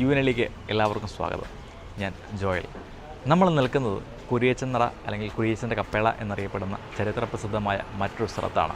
U എനിലേക്ക് എല്ലാവർക്കും സ്വാഗതം. ഞാൻ ജോയൽ. നമ്മൾ നിൽക്കുന്നത് കുരിയച്ചൻ നട അല്ലെങ്കിൽ കുരിയച്ചന്റെ കപ്പേള എന്നറിയപ്പെടുന്ന ചരിത്ര പ്രസിദ്ധമായ മറ്റൊരു സ്ഥലത്താണ്.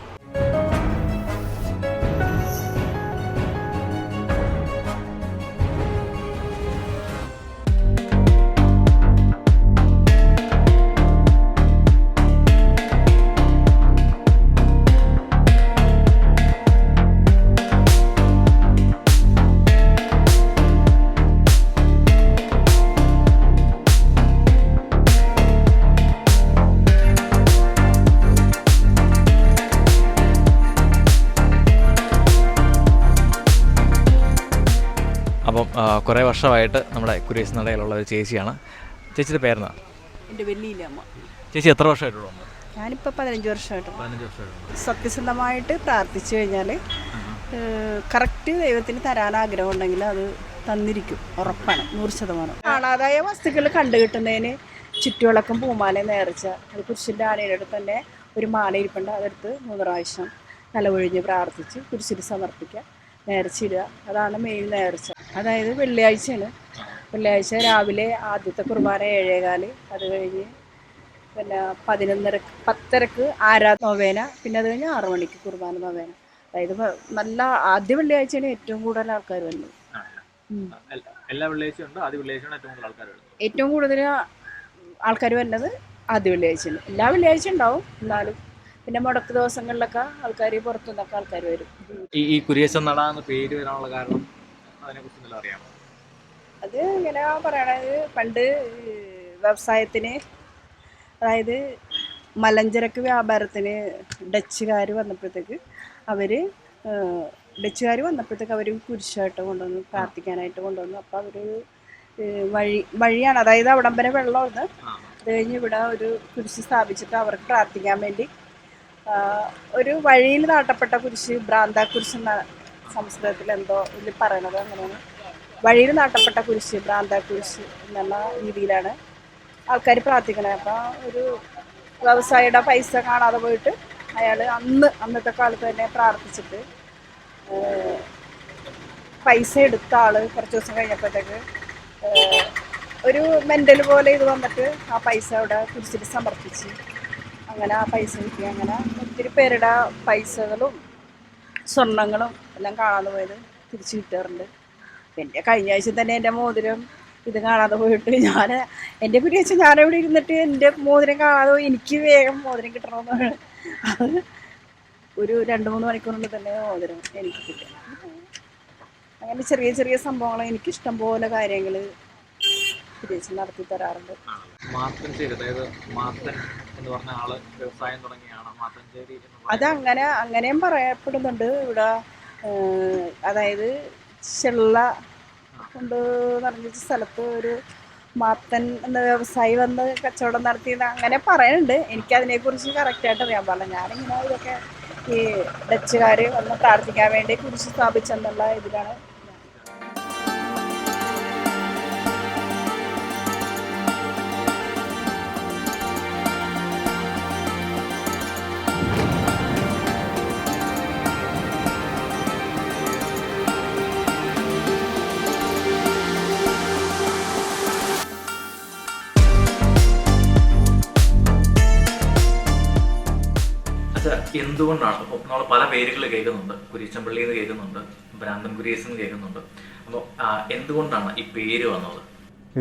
കുറേ വർഷമായിട്ട് നമ്മുടെ കുരേസ് നടയിലുള്ള ഒരു ചേച്ചിയാണ്. ചേച്ചിയുടെ പേരെന്നാ എന്റെ വലിയ അമ്മ. ചേച്ചി എത്ര വർഷമായിട്ടുള്ള ഞാനിപ്പോൾ പതിനഞ്ച് വർഷമായിട്ട് സത്യസന്ധമായിട്ട് പ്രാർത്ഥിച്ചു കഴിഞ്ഞാൽ കറക്റ്റ് ദൈവത്തിന് തരാൻ ആഗ്രഹം ഉണ്ടെങ്കിൽ അത് തന്നിരിക്കും. ഉറപ്പാണ് നൂറ് ശതമാനം. കാണാതായ വസ്തുക്കൾ കണ്ടു കിട്ടുന്നതിന് ചുറ്റുവിളക്കും പൂമാലയും നേർച്ച അത് കുരിശിന്റെ ആനയുടെ തന്നെ ഒരു മാല ഇരിപ്പുണ്ട് അതെടുത്ത് മൂന്ന് പ്രാവശ്യം തലവൊഴിഞ്ഞ് പ്രാർത്ഥിച്ച് കുരിശിന് സമർപ്പിക്കുക നേർച്ചയിടുക. അതാണ് മെയിൻ നേർച്ച. അതായത് വെള്ളിയാഴ്ചയാണ്. വെള്ളിയാഴ്ച രാവിലെ ആദ്യത്തെ കുർബാന ഏഴേകാൽ. അത് കഴിഞ്ഞ് പിന്നെ പതിനൊന്നര പത്തരക്ക് ആരാ നൊവേന. പിന്നെ അത് കഴിഞ്ഞ് ആറു മണിക്ക് കുർബാന നൊവേന. അതായത് നല്ല ആദ്യ വെള്ളിയാഴ്ചയാണ് ഏറ്റവും കൂടുതൽ ആൾക്കാർ വരുന്നത്. എല്ലാ വെള്ളിയാഴ്ചയും ഉണ്ട്. ആദ്യ വെള്ളിയാഴ്ചയാണ് ഏറ്റവും കൂടുതൽ ആൾക്കാർ ഏറ്റവും കൂടുതൽ ആൾക്കാർ വരുന്നത് ആദ്യ വെള്ളിയാഴ്ചയാണ്. എല്ലാ വെള്ളിയാഴ്ച ഉണ്ടാവും. എന്നാലും പിന്നെ മുടക്ക് ദിവസങ്ങളിലൊക്കെ ആൾക്കാർ പുറത്തുനിന്നൊക്കെ ആൾക്കാർ വരും. ഈ കുരിയച്ചൻ നട എന്ന പേര് വരാനുള്ള കാരണം അതിനെക്കുറിച്ച് അറിയാമോ? അത് ഇങ്ങനെ പറയണത് പണ്ട് വ്യവസായത്തിന് അതായത് മലഞ്ചരക്ക് വ്യാപാരത്തിന് ഡച്ചുകാർ വന്നപ്പോഴത്തേക്ക് അവർ ഡച്ചുകാർ വന്നപ്പോഴത്തേക്ക് അവർ കുരിശായിട്ട് കൊണ്ടുവന്നു പ്രാർത്ഥിക്കാനായിട്ട് കൊണ്ടുവന്നു. അപ്പോൾ അവർ വഴി വഴിയാണ് അതായത് അവിടം വരെ വെള്ളമുണ്ട് അത് കഴിഞ്ഞ് ഇവിടെ ഒരു കുരിശ് സ്ഥാപിച്ചിട്ട് അവർക്ക് പ്രാർത്ഥിക്കാൻ വേണ്ടി ഒരു വഴിയിൽ നാട്ടപ്പെട്ട കുരിശ് ഭ്രാന്ത കുരിശ് എന്ന സംസ്കൃതത്തിൽ എന്തോ ഇതിൽ പറയണത് അങ്ങനെയാണ്. വഴിയിൽ നാട്ടപ്പെട്ട കുരിശ് ഭ്രാന്ത കുരിശ് എന്നുള്ള രീതിയിലാണ് ആൾക്കാർ പ്രാർത്ഥിക്കണത് അപ്പോൾ ഒരു വ്യവസായിയുടെ പൈസ കാണാതെ പോയിട്ട് അയാൾ അന്ന് അന്നത്തെ കാലത്ത് തന്നെ പ്രാർത്ഥിച്ചിട്ട് പൈസ എടുത്ത ആൾ കുറച്ച് ദിവസം കഴിഞ്ഞപ്പോഴത്തേക്ക് ഒരു മെന്റൽ പോലെ ഇത് വന്നിട്ട് ആ പൈസ അവിടെ കുരിശിൽ സമർപ്പിച്ച് അങ്ങനെ ആ പൈസ കിട്ടി. അങ്ങനെ ഒത്തിരി പേരുടെ പൈസകളും സ്വർണങ്ങളും എല്ലാം കാണാതെ പോയത് തിരിച്ചു കിട്ടാറുണ്ട്. എന്റെ കഴിഞ്ഞ ആഴ്ച തന്നെ എന്റെ മോതിരം ഇത് കാണാതെ പോയിട്ട് ഞാൻ എന്റെ കുടി വെച്ച് ഞാനവിടെ ഇരുന്നിട്ട് എന്റെ മോതിരം കാണാതെ പോയി. എനിക്ക് വേഗം മോതിരം കിട്ടണമെന്നാണ്. അത് ഒരു രണ്ട് മൂന്ന് മണിക്കൂറിനുള്ളിൽ തന്നെ മോതിരം എനിക്ക് കിട്ടും. അങ്ങനെ ചെറിയ ചെറിയ സംഭവങ്ങൾ എനിക്കിഷ്ടം പോലെ കാര്യങ്ങൾ തിരിച്ച് നടത്തി തരാറുണ്ട്. മാത്തഞ്ചേരി അതായത് മാത്തൻ എന്ന് പറഞ്ഞ ആൾ വ്യവസായം തുടങ്ങിയാണ്. അത് അങ്ങനെ അങ്ങനെയും പറയപ്പെടുന്നുണ്ട്. ഇവിടെ അതായത് ചെള്ള കൊണ്ട് നിറഞ്ഞ സ്ഥലത്ത് ഒരു മാത്തൻ എന്ന വ്യവസായി വന്ന് കച്ചവടം നടത്തിയത് അങ്ങനെ പറയുന്നുണ്ട്. എനിക്ക് എനിക്കതിനെക്കുറിച്ച് കറക്റ്റായിട്ട് അറിയാൻ പാടില്ല. ഞാനിങ്ങനെ ഇതൊക്കെ ഈ ഡച്ചുകാർ വന്ന് പ്രാർത്ഥിക്കാൻ വേണ്ടി കുരിശ് സ്ഥാപിച്ചെന്നുള്ള ഇതിലാണ് എന്തുകൊണ്ടാണ്? ഇപ്പോൾ നമ്മൾ പല പേരുകൾ കേൾക്കുന്നുണ്ട്. കുരിച്ചമ്പള്ളി എന്ന് കേൾക്കുന്നുണ്ട്. ഭ്രാന്തൻ കുരിയസ് എന്ന് കേൾക്കുന്നുണ്ട് അപ്പോൾ എന്തുകൊണ്ടാണ് ഈ പേര് വന്നത്?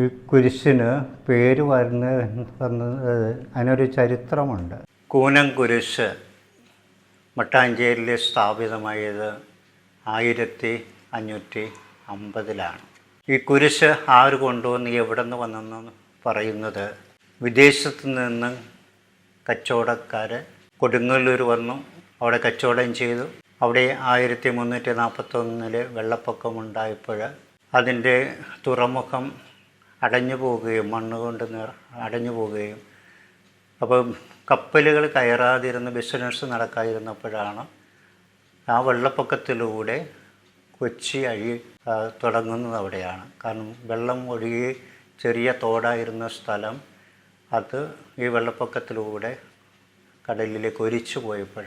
ഈ കുരിശിന് പേര് വരുന്ന വന്നത് അതിനൊരു ചരിത്രമുണ്ട്. കൂനം കുരിശ് മട്ടാഞ്ചേരിയിൽ സ്ഥാപിതമായത് ആയിരത്തി അഞ്ഞൂറ്റി അമ്പതിലാണ്. ഈ കുരിശ് ആര് കൊണ്ടുവന്ന് എവിടെ നിന്ന് വന്നെന്ന് പറയുന്നത് വിദേശത്ത് നിന്ന് കച്ചവടക്കാർ കൊടുങ്ങല്ലൂർ വന്നു. അവിടെ കച്ചവടം ചെയ്തു. അവിടെ ആയിരത്തി മുന്നൂറ്റി നാൽപ്പത്തൊന്നിൽ വെള്ളപ്പൊക്കമുണ്ടായപ്പോൾ അതിന്റെ തുറമുഖം അടഞ്ഞു പോവുകയും മണ്ണ് കൊണ്ട് നിറ അടഞ്ഞു പോവുകയും അപ്പം കപ്പലുകൾ കയറാതിരുന്ന് ബിസിനസ് നടക്കാതിരുന്നപ്പോഴാണ് ആ വെള്ളപ്പൊക്കത്തിലൂടെ കൊച്ചി അഴി തുടങ്ങുന്നത് അവിടെയാണ്. കാരണം വെള്ളം ഒഴുകി ചെറിയ തോടായിരുന്ന സ്ഥലം. അത് ഈ വെള്ളപ്പൊക്കത്തിലൂടെ കടലിലേക്ക് ഒലിച്ചു പോയപ്പോൾ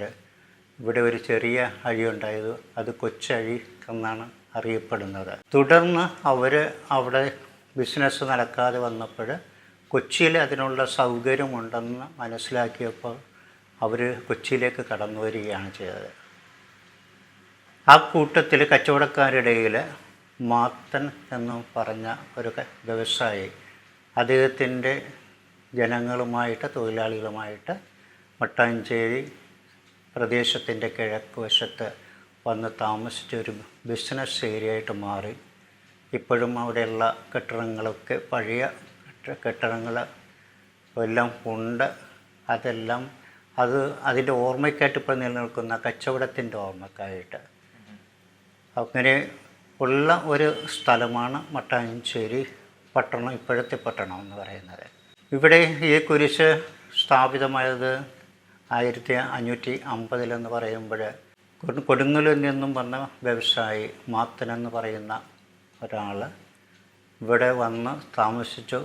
ഇവിടെ ഒരു ചെറിയ അഴി ഉണ്ടായത് അത് കൊച്ചഴി എന്നാണ് അറിയപ്പെടുന്നത്. തുടർന്ന് അവർ അവിടെ ബിസിനസ് നടക്കാതെ വന്നപ്പോൾ കൊച്ചിയിൽ അതിനുള്ള സൗകര്യമുണ്ടെന്ന് മനസ്സിലാക്കിയപ്പോൾ അവർ കൊച്ചിയിലേക്ക് കടന്നു വരികയാണ് ചെയ്തത്. ആ കൂട്ടത്തിൽ കച്ചവടക്കാരുടെ ഇടയിൽ മാത്തൻ എന്ന് പറഞ്ഞ ഒരു വ്യവസായി അദ്ദേഹത്തിന്റെ ജനങ്ങളുമായിട്ട് തൊഴിലാളികളുമായിട്ട് മട്ടാഞ്ചേരി പ്രദേശത്തിന്റെ കിഴക്ക് വശത്ത് വന്ന് താമസിച്ച ഒരു ബിസിനസ് ഏരിയ ആയിട്ട് മാറി. ഇപ്പോഴും അവിടെയുള്ള കെട്ടിടങ്ങളൊക്കെ പഴയ കെട്ട- കെട്ടിടങ്ങൾ എല്ലാം ഉണ്ട്. അതെല്ലാം അത് അതിന്റെ ഓർമ്മയ്ക്കായിട്ട് ഇപ്പോൾ നിലനിൽക്കുന്ന കച്ചവടത്തിന്റെ ഓർമ്മക്കായിട്ട്. അങ്ങനെ ഉള്ള ഒരു സ്ഥലമാണ് മട്ടാഞ്ചേരി പട്ടണം ഇപ്പോഴത്തെ പട്ടണം എന്ന് പറയുന്നത്. ഇവിടെ ഈ കുരിശ് സ്ഥാപിതമായത് ആയിരത്തി അഞ്ഞൂറ്റി അമ്പതിലെന്ന് പറയുമ്പോൾ കൊടുങ്ങലിൽ നിന്നും വന്ന വ്യവസായി മാത്തൻ എന്ന് പറയുന്ന ഒരാൾ ഇവിടെ വന്ന് താമസിച്ചു.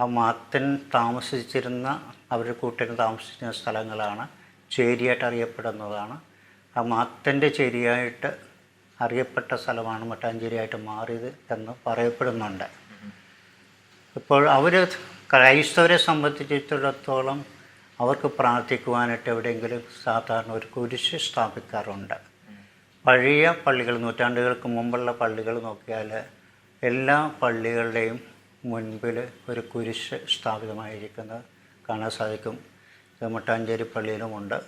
ആ മാത്തൻ താമസിച്ചിരുന്ന അവർ കൂട്ടിന് താമസിച്ചിരുന്ന സ്ഥലങ്ങളാണ് ചേരിയായിട്ട് അറിയപ്പെടുന്നതാണ്. ആ മാത്തന്റെ ചേരിയായിട്ട് അറിയപ്പെട്ട സ്ഥലമാണ് മട്ടാഞ്ചേരിയായിട്ട് മാറിയത് എന്ന് പറയപ്പെടുന്നുണ്ട്. ഇപ്പോൾ അവർ ക്രൈസ്തവരെ സംബന്ധിച്ചിടത്തോളം അവർക്ക് പ്രാർത്ഥിക്കുവാനായിട്ട് എവിടെയെങ്കിലും സാധാരണ ഒരു കുരിശ് സ്ഥാപിക്കാറുണ്ട്. പഴയ പള്ളികൾ നൂറ്റാണ്ടുകൾക്ക് മുമ്പുള്ള പള്ളികൾ നോക്കിയാൽ എല്ലാ പള്ളികളുടെയും മുൻപിൽ ഒരു കുരിശ് സ്ഥാപിതമായിരിക്കുന്നത് കാണാൻ സാധിക്കും. ഇത് മട്ടാഞ്ചേരി പള്ളിയിലുമുണ്ട്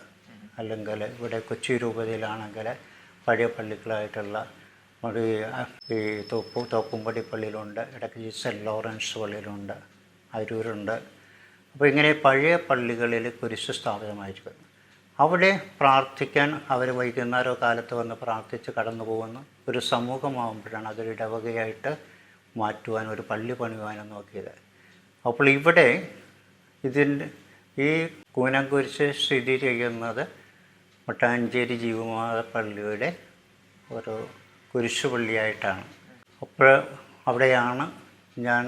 അല്ലെങ്കിൽ ഇവിടെ കൊച്ചി രൂപതയിലാണെങ്കിൽ പഴയ പള്ളികളായിട്ടുള്ള ഈ തോപ്പു തോപ്പുംപടി പള്ളിയിലുണ്ട്. ഇടയ്ക്ക് സെന്റ് ലോറൻസ് പള്ളിയിലുണ്ട്. അരൂരുണ്ട്. അപ്പോൾ ഇങ്ങനെ പഴയ പള്ളികളിൽ കുരിശ് സ്ഥാപിതമായിരിക്കും. അവിടെ പ്രാർത്ഥിക്കാൻ അവർ വൈകുന്നേരോ കാലത്ത് വന്ന് പ്രാർത്ഥിച്ച് കടന്നു പോകുന്ന. ഒരു സമൂഹമാകുമ്പോഴാണ് അതൊരു ഇടവകയായിട്ട് മാറ്റുവാൻ ഒരു പള്ളി പണിയുവാനും നോക്കിയത്. അപ്പോൾ ഇവിടെ ഇതിന്റെ ഈ കൂനംകുരിശ് സ്ഥിതി ചെയ്യുന്നത് മട്ടാഞ്ചേരി ജീവമാത പള്ളിയുടെ ഒരു കുരിശു പള്ളിയായിട്ടാണ്. അപ്പോൾ അവിടെയാണ് ഞാൻ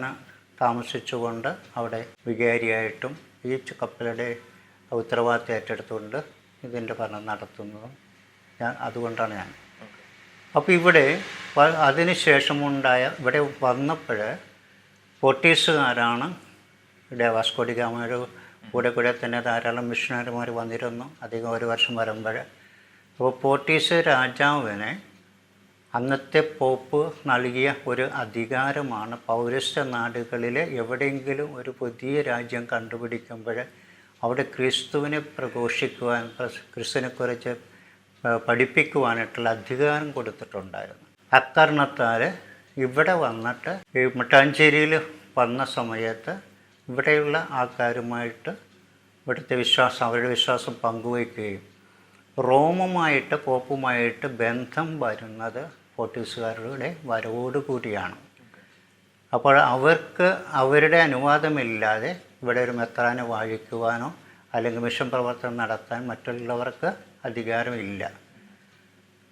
താമസിച്ചുകൊണ്ട് അവിടെ വികാരിയായിട്ടും ഈ കപ്പലുടെ ഉത്തരവാദിത്തം ഏറ്റെടുത്തുകൊണ്ട് ഇതിന്റെ ഭരണം നടത്തുന്നതും ഞാൻ അതുകൊണ്ടാണ് ഞാൻ. അപ്പോൾ ഇവിടെ അതിന് ശേഷമുണ്ടായ ഇവിടെ വന്നപ്പോൾ പോർട്ടീസുകാരാണ് ഇവിടെ വാസ്കോഡി ഗാമയുടെ കൂടെ കൂടെ തന്നെ ധാരാളം മിഷണറിമാർ വന്നിരുന്നു. അധികം ഒരു വർഷം വരുമ്പോൾ. അപ്പോൾ പോർട്ടീസ് രാജാവിനെ അന്നത്തെ പോപ്പ് നൽകിയ ഒരു അധികാരമാണ്. പൗരസ്ത്യ നാടുകളിൽ എവിടെയെങ്കിലും ഒരു പുതിയ രാജ്യം കണ്ടുപിടിക്കുമ്പോൾ അവിടെ ക്രിസ്തുവിനെ പ്രഘോഷിക്കുവാൻ ക്രിസ്- ക്രിസ്തുവിനെക്കുറിച്ച് പഠിപ്പിക്കുവാനായിട്ടുള്ള അധികാരം കൊടുത്തിട്ടുണ്ടായിരുന്നു. അക്കാരണത്താൽ ഇവിടെ വന്നിട്ട് ഈ മട്ടാഞ്ചേരിയിൽ വന്ന സമയത്ത് ഇവിടെയുള്ള ആൾക്കാരുമായിട്ട് ഇവിടുത്തെ വിശ്വാസം അവരുടെ വിശ്വാസം പങ്കുവയ്ക്കുകയും റോമുമായിട്ട് പോപ്പുമായിട്ട് ബന്ധം വരുന്നത് പോർട്ടീസുകാരുടെ വരവോടുകൂടിയാണ്. അപ്പോൾ അവർക്ക് അവരുടെ അനുവാദമില്ലാതെ ഇവിടെ ഒരു മെത്രാനെ വാഴിക്കുവാനോ അല്ലെങ്കിൽ മിഷൻ പ്രവർത്തനം നടത്താൻ മറ്റുള്ളവർക്ക് അധികാരമില്ല.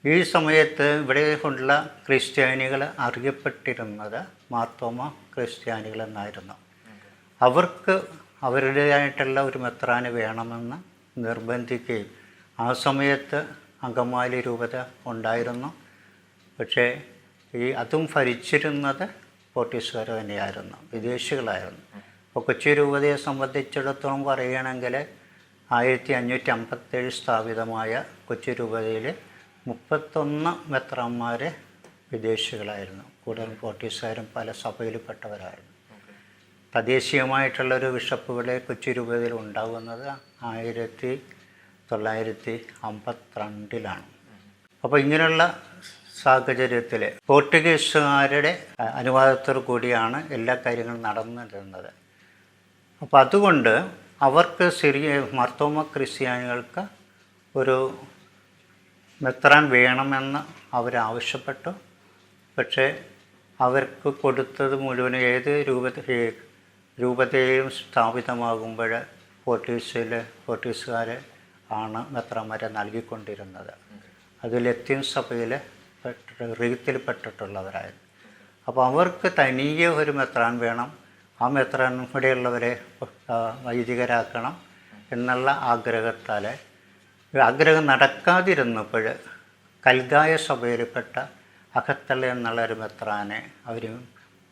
ഈ സമയത്ത് ഇവിടെ കൊണ്ടുള്ള ക്രിസ്ത്യാനികൾ അറിയപ്പെട്ടിരുന്നത് മാർത്തോമ ക്രിസ്ത്യാനികൾ എന്നായിരുന്നു. അവർക്ക് അവരുടേതായിട്ടുള്ള ഒരു മെത്രാന് വേണമെന്ന് നിർബന്ധിക്കുകയും ആ സമയത്ത് അങ്കമാലി രൂപത ഉണ്ടായിരുന്നു. പക്ഷേ ഈ അതും ഭരിച്ചിരുന്നത് പോർട്ടീസുകാർ തന്നെയായിരുന്നു വിദേശികളായിരുന്നു. അപ്പോൾ കൊച്ചി രൂപതയെ സംബന്ധിച്ചിടത്തോളം പറയുകയാണെങ്കിൽ ആയിരത്തി അഞ്ഞൂറ്റി അമ്പത്തേഴ് സ്ഥാപിതമായ കൊച്ചി രൂപതയിൽ മുപ്പത്തൊന്ന് മെത്രാന്മാർ വിദേശികളായിരുന്നു. കൂടുതലും പോർട്ടീസുകാരും പല സഭയിൽപ്പെട്ടവരായിരുന്നു. തദ്ദേശീയമായിട്ടുള്ളൊരു ഇവിടെ കൊച്ചി രൂപതയിൽ ഉണ്ടാകുന്നത് ആയിരത്തി തൊള്ളായിരത്തി അമ്പത്തിരണ്ടിലാണ് അപ്പോൾ ഇങ്ങനെയുള്ള സാഹചര്യത്തിൽ പോർട്ടുഗീസുകാരുടെ അനുവാദത്തോടു കൂടിയാണ് എല്ലാ കാര്യങ്ങളും നടന്നിരുന്നത്. അപ്പോൾ അതുകൊണ്ട് അവർക്ക് സിറിയ മർത്തോമ ക്രിസ്ത്യാനികൾക്ക് ഒരു മെത്രാൻ വേണമെന്ന് അവരാവശ്യപ്പെട്ടു. പക്ഷേ അവർക്ക് കൊടുത്തത് മുഴുവൻ ഏത് രൂപത രൂപതയും സ്ഥാപിതമാകുമ്പോൾ പോർട്ടീസിൽ പോർട്ടീസുകാർ ആണ് മെത്രാന്മാരെ നൽകിക്കൊണ്ടിരുന്നത്. അതിൽ എത്തിയും സഭയിൽ പെട്ട റീത്തിൽപ്പെട്ടിട്ടുള്ളവരായിരുന്നു അപ്പോൾ അവർക്ക് തനിയെ ഒരു മെത്രാൻ വേണം. ആ മെത്രാൻ ഇവിടെയുള്ളവരെ വൈദികരാക്കണം എന്നുള്ള ആഗ്രഹത്താൽ ആഗ്രഹം നടക്കാതിരുന്നപ്പോൾ കൽഗായ സഭയിൽപ്പെട്ട അകത്തള എന്നുള്ള ഒരു മെത്രാനെ അവർ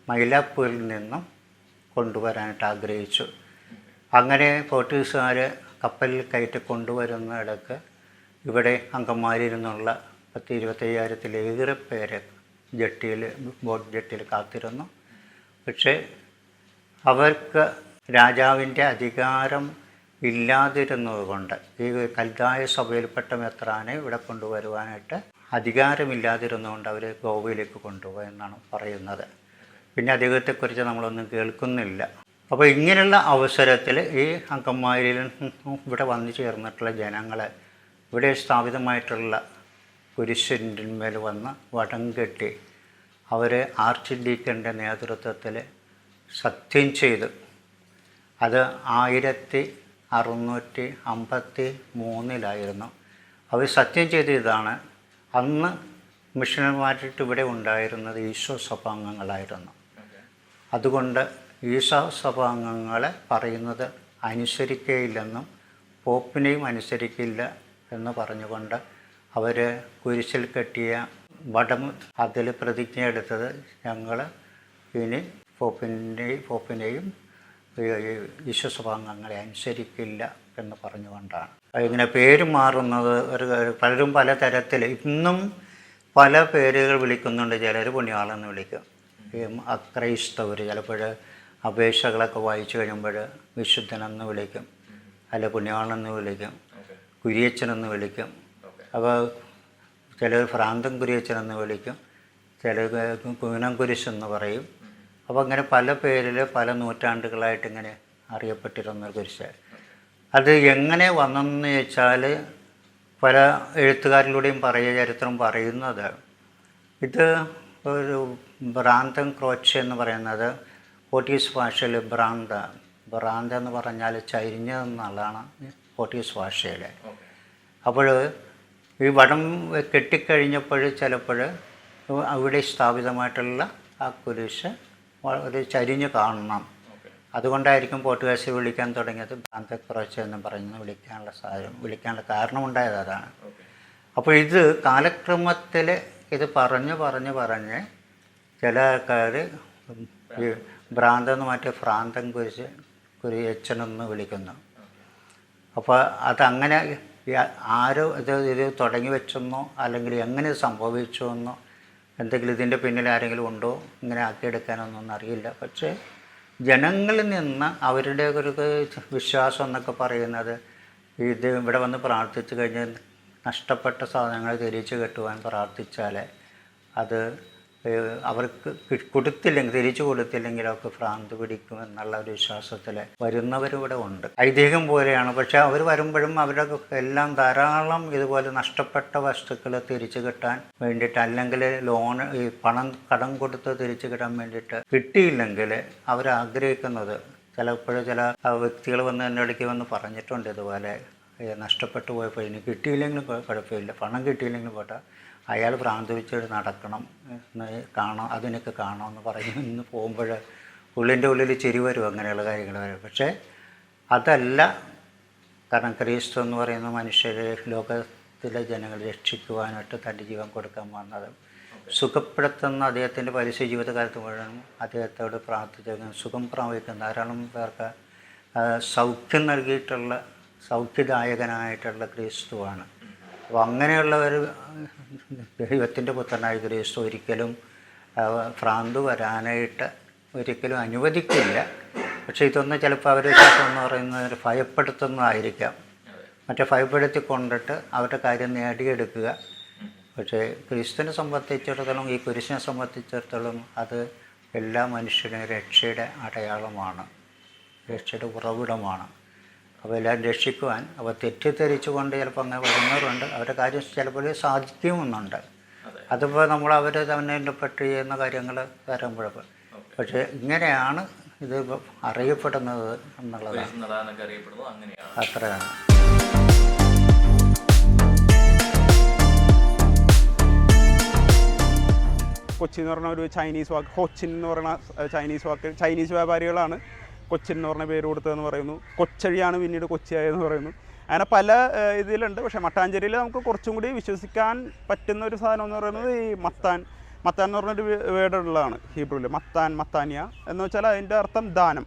മൈലാപ്പൂരിൽ നിന്നും കൊണ്ടുവരാനായിട്ട് ആഗ്രഹിച്ചു. അങ്ങനെ പോർട്ടുഗീസുകാർ കപ്പലിൽ കയറ്റി കൊണ്ടുവരുന്നിടക്ക് ഇവിടെ അങ്കമാലിയിൽ നിന്നുള്ള പത്ത് ഇരുപത്തയ്യായിരത്തിലേറെ പേര് ജട്ടിയിൽ ബോട്ട് ജട്ടിയിൽ കാത്തിരുന്നു. പക്ഷേ അവർക്ക് രാജാവിന്റെ അധികാരം ഇല്ലാതിരുന്നതുകൊണ്ട് ഈ കൽതായ സഭയിൽപ്പെട്ട മെത്രാനെ ഇവിടെ കൊണ്ടുവരുവാനായിട്ട് അധികാരമില്ലാതിരുന്നുകൊണ്ട് അവർ ഗോവയിലേക്ക് കൊണ്ടുപോയെന്നാണ് പറയുന്നത്. പിന്നെ അദ്ദേഹത്തെക്കുറിച്ച് നമ്മളൊന്നും കേൾക്കുന്നില്ല. അപ്പോൾ ഇങ്ങനെയുള്ള അവസരത്തിൽ ഈ അങ്കമാലിയിൽ ഇവിടെ വന്നു ചേർന്നിട്ടുള്ള ജനങ്ങളെ ഇവിടെ സ്ഥാപിതമായിട്ടുള്ള കുരിശിന്മേൽ വന്ന് വടം കെട്ടി അവരെ ആർച്ച് ഡീക്കന്റെ നേതൃത്വത്തിൽ സത്യം ചെയ്ത് അത് ആയിരത്തി അറുന്നൂറ്റി അമ്പത്തി മൂന്നിലായിരുന്നു. അവർ സത്യം ചെയ്ത ഇതാണ് അന്ന് മിഷണന്മാരായിട്ട് ഇവിടെ ഉണ്ടായിരുന്നത് ഈശോ സഭാംഗങ്ങളായിരുന്നു. അതുകൊണ്ട് ഈശോ സഭാംഗങ്ങളെ പറയുന്നത് അനുസരിക്കുകയില്ലെന്നും പോപ്പിനെയും അനുസരിക്കില്ല എന്ന് പറഞ്ഞുകൊണ്ട് അവർ കുരിശിൽ കെട്ടിയ വടം അതിൽ പ്രതിജ്ഞ എടുത്തത് ഞങ്ങൾ ഇനി പോപ്പിന്റെയും പോപ്പിനെയും വിശ്വസഭാംഗങ്ങളെ അനുസരിക്കില്ല എന്ന് പറഞ്ഞുകൊണ്ടാണ്. ഇങ്ങനെ പേര് മാറുന്നത് ഒരു പലരും പല തരത്തിൽ ഇന്നും പല പേരുകൾ വിളിക്കുന്നുണ്ട്. ചിലർ പുണ്യാളെന്ന് വിളിക്കും. ഈ അക്രൈസ്തവർ ചിലപ്പോൾ അപേക്ഷകളൊക്കെ വായിച്ചു കഴിയുമ്പോൾ വിശുദ്ധനെന്ന് വിളിക്കും അല്ല പുണ്യാളെന്ന് വിളിക്കും കുരിയച്ചനെന്ന് വിളിക്കും. അപ്പോൾ ചിലർ ഭ്രാന്തൻ കുരിയച്ചനെന്ന് വിളിക്കും ചിലർ കുനം കുരിശെന്ന് പറയും. അപ്പോൾ അങ്ങനെ പല പേരിൽ പല നൂറ്റാണ്ടുകളായിട്ട് ഇങ്ങനെ അറിയപ്പെട്ടിരുന്ന കുരിശ്. അത് എങ്ങനെ വന്നെന്ന് ചോദിച്ചാൽ പല എഴുത്തുകാരിലൂടെയും പറയ ചരിത്രം പറയുന്നത് ഇത് ഒരു ഭ്രാന്തൻ ക്രോച്ച് എന്ന് പറയുന്നത് പോർട്ടീസ് ഭാഷയിൽ ഭ്രാന്ത ഭ്രാന്ത എന്ന് പറഞ്ഞാൽ ചരിഞ്ഞതെന്നുള്ളതാണ് പോർട്ടുഗീസ് ഭാഷയിൽ അപ്പോൾ ഈ വടം കെട്ടിക്കഴിഞ്ഞപ്പോൾ ചിലപ്പോൾ അവിടെ സ്ഥാപിതമായിട്ടുള്ള ആ കുരിശ് ഒരു ചരിഞ്ഞ് കാണണം. അതുകൊണ്ടായിരിക്കും പോർട്ടുഗീസ് വിളിക്കാൻ തുടങ്ങിയത് ഭ്രാന്തക്കുറച്ച് എന്ന് പറഞ്ഞ് വിളിക്കാനുള്ള സാഹചര്യം വിളിക്കാനുള്ള കാരണമുണ്ടായത് അതാണ്. അപ്പോൾ ഇത് കാലക്രമത്തിൽ ഇത് പറഞ്ഞ് പറഞ്ഞ് പറഞ്ഞ് ചില ആൾക്കാർ ഈ ഭ്രാന്തെന്ന് മാറ്റി ഭ്രാന്തൻ കുരിശ് യച്ഛനെന്ന് വിളിക്കുന്നു. അപ്പോൾ അതങ്ങനെ ആരോ ഇത് ഇത് തുടങ്ങി വെച്ചെന്നോ അല്ലെങ്കിൽ എങ്ങനെ സംഭവിച്ചു എന്നോ എന്തെങ്കിലും ഇതിന്റെ പിന്നിൽ ആരെങ്കിലും ഉണ്ടോ ഇങ്ങനെ ആക്കിയെടുക്കാനൊന്നും അറിയില്ല. പക്ഷേ ജനങ്ങളിൽ നിന്ന് അവരുടെ ഒരു വിശ്വാസം എന്നൊക്കെ പറയുന്നത് ഇത് ഇവിടെ വന്ന് പ്രാർത്ഥിച്ചു കഴിഞ്ഞാൽ നഷ്ടപ്പെട്ട സാധനങ്ങൾ തിരിച്ചു കെട്ടുവാൻ പ്രാർത്ഥിച്ചാൽ അത് അവർക്ക് കൊടുത്തില്ലെങ്കിൽ തിരിച്ചു കൊടുത്തില്ലെങ്കിലൊക്കെ ഭ്രാന്ത് പിടിക്കും എന്നുള്ള ഒരു വിശ്വാസത്തിൽ വരുന്നവരിവിടെ ഉണ്ട്. ഐതിഹ്യം പോലെയാണ്. പക്ഷെ അവർ വരുമ്പോഴും അവരൊക്കെ എല്ലാം ധാരാളം ഇതുപോലെ നഷ്ടപ്പെട്ട വസ്തുക്കൾ തിരിച്ചു കിട്ടാൻ വേണ്ടിയിട്ട് അല്ലെങ്കിൽ ലോൺ ഈ പണം കടം കൊടുത്ത് തിരിച്ചു കിട്ടാൻ വേണ്ടിയിട്ട് കിട്ടിയില്ലെങ്കിൽ അവർ ആഗ്രഹിക്കുന്നത് ചിലപ്പോൾ ചില വ്യക്തികൾ വന്ന് എന്റെ ഇടയ്ക്ക് വന്ന് പറഞ്ഞിട്ടുണ്ട് ഇതുപോലെ. നഷ്ടപ്പെട്ടു പോയപ്പോൾ ഇനി കിട്ടിയില്ലെങ്കിലും കുഴപ്പമില്ല. പണം കിട്ടിയില്ലെങ്കിലും പോട്ടെ. അയാൾ ഭ്രാന്ത് വെച്ചിട്ട് നടക്കണം കാണാം അതിനൊക്കെ കാണാമെന്ന് പറഞ്ഞ് ഇന്ന് പോകുമ്പോൾ ഉള്ളിന്റെ ഉള്ളിൽ ചിരി വരും അങ്ങനെയുള്ള കാര്യങ്ങൾ വരും. പക്ഷേ അതല്ല കാരണം ക്രിസ്തു എന്ന് പറയുന്ന മനുഷ്യരെ ലോകത്തിലെ ജനങ്ങളെ രക്ഷിക്കുവാനായിട്ട് തന്റെ ജീവൻ കൊടുക്കാൻ വന്നത്. സുഖപ്പെടുത്തുന്ന അദ്ദേഹത്തിന്റെ പലിശ ജീവിതകാലത്ത് മുഴുവൻ അദ്ദേഹത്തോട് പ്രാർത്ഥിച്ചു. സുഖം പ്രാപിക്കുന്ന ധാരാളം പേർക്ക് സൗഖ്യം നൽകിയിട്ടുള്ള സൗഖ്യദായകനായിട്ടുള്ള ക്രിസ്തുവാണ്. അപ്പോൾ അങ്ങനെയുള്ള ഒരു ദൈവത്തിന്റെ പുത്രനായ ക്രിസ്തു ഒരിക്കലും ഭ്രാന്ത് വരാനായിട്ട് ഒരിക്കലും അനുവദിക്കില്ല. പക്ഷേ ഇതൊന്നും ചിലപ്പോൾ അവർ എന്ന് പറയുന്നത് ഭയപ്പെടുത്തുന്നതായിരിക്കാം. മറ്റേ ഭയപ്പെടുത്തി കൊണ്ടിട്ട് അവരുടെ കാര്യം നേടിയെടുക്കുക. പക്ഷേ ക്രിസ്തുവിനെ സംബന്ധിച്ചിടത്തോളം ഈ കുരിശിനെ സംബന്ധിച്ചിടത്തോളം അത് എല്ലാ മനുഷ്യനും രക്ഷയുടെ അടയാളമാണ്. രക്ഷയുടെ ഉറവിടമാണ്. അപ്പോൾ എല്ലാവരും രക്ഷിക്കുവാൻ അപ്പോൾ തെറ്റിദ്ധരിച്ചുകൊണ്ട് ചിലപ്പോൾ അങ്ങനെ വരുന്നവരുണ്ട്. അവരുടെ കാര്യം ചിലപ്പോൾ സാധിക്കുമെന്നുണ്ട്. അതിപ്പോൾ നമ്മൾ അവർ തന്നെ പെട്ട് ചെയ്യുന്ന കാര്യങ്ങൾ വരുമ്പോഴപ്പോൾ പക്ഷേ ഇങ്ങനെയാണ് ഇത് അറിയപ്പെടുന്നത് എന്നുള്ളതാണ്. കുരിശ് അറിയപ്പെടുന്നത് അങ്ങനെയാണ്. അത്രയാണ്. കൊച്ചി എന്ന് പറഞ്ഞ ഒരു ചൈനീസ് വാക്ക് കൊച്ചിൻ എന്ന് പറയുന്ന ചൈനീസ് വാക്ക് ചൈനീസ് വ്യാപാരികളാണ് കൊച്ചിൻ എന്ന് പറഞ്ഞ പേര് കൊടുത്തതെന്ന് പറയുന്നു. കൊച്ചഴിയാണ് പിന്നീട് കൊച്ചിയായെന്ന് പറയുന്നു. അങ്ങനെ പല ഇതിലുണ്ട്. പക്ഷേ മട്ടാഞ്ചേരിയിൽ നമുക്ക് കുറച്ചും കൂടി വിശ്വസിക്കാൻ പറ്റുന്ന ഒരു സാധനം എന്ന് പറയുന്നത് ഈ മത്താൻ. മത്താൻ എന്ന് പറഞ്ഞൊരു വേർഡുള്ളതാണ് ഹീബ്രുവിൽ മത്താൻ മത്താനിയ എന്ന് വെച്ചാൽ അതിന്റെ അർത്ഥം ദാനം.